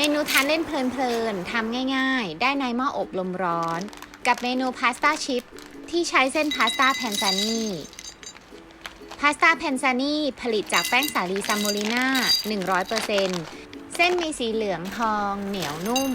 เมนูทานเล่นเพลินๆทำง่ายๆ ได้ในหม้ออบลมร้อน กับเมนูพาสต้าชิพที่ใช้เส้นพาสต้าแพนซานีพาสต้าแพนซานีผลิตจากแป้งสาลีซามโมลิน่า 100%เส้นมีสีเหลืองทอง เหนียวนุ่ม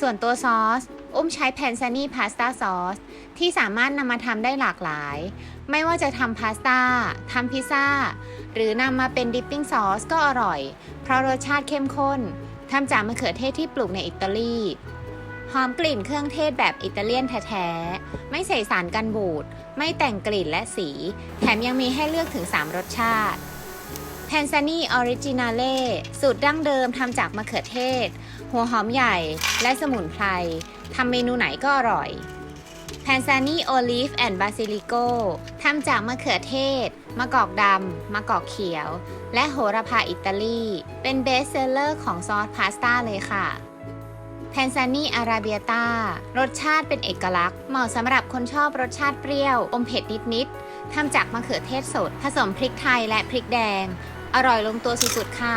ส่วนตัวซอส อุ้มใช้แพนซานี่พาสต้าซอสที่สามารถนำมาทำได้หลากหลาย ไม่ว่าจะทำพาสต้าทำพิซซ่า หรือนำมาเป็นดิปปิ้งซอสก็อร่อย เพราะรสชาติเข้มข้นทำจากมะเขือเทศที่ปลูกในอิตาลีหอมกลิ่นเครื่องเทศแบบอิตาเลียนแท้ๆ ไม่ใส่สารกันบูด ไม่แต่งกลิ่นและสี แถมยังมีให้เลือกถึง 3 รสชาติ แพนซานี่ออริจินาเล่สูตรดั้งเดิมทำจากมะเขือเทศ หัวหอมใหญ่และสมุนไพรทำเมนูไหนก็อร่อยแพนซานี่โอลิฟแอนด์บาซิลิโกทำจากมะเขือเทศ มะกอกดำ มะกอกเขียว และโหระพาอิตาลี เป็นเบสเซลเลอร์ของซอสพาสต้าเลยค่ะ แทนซานี่อาราเบียตารสชาติเป็นเอกลักษณ์ เหมาะสำหรับคนชอบรสชาติเปรี้ยว อมเผ็ดนิดๆทำจากมะเขือเทศสด ผสมพริกไทยและพริกแดง อร่อยลงตัวสุดๆค่ะ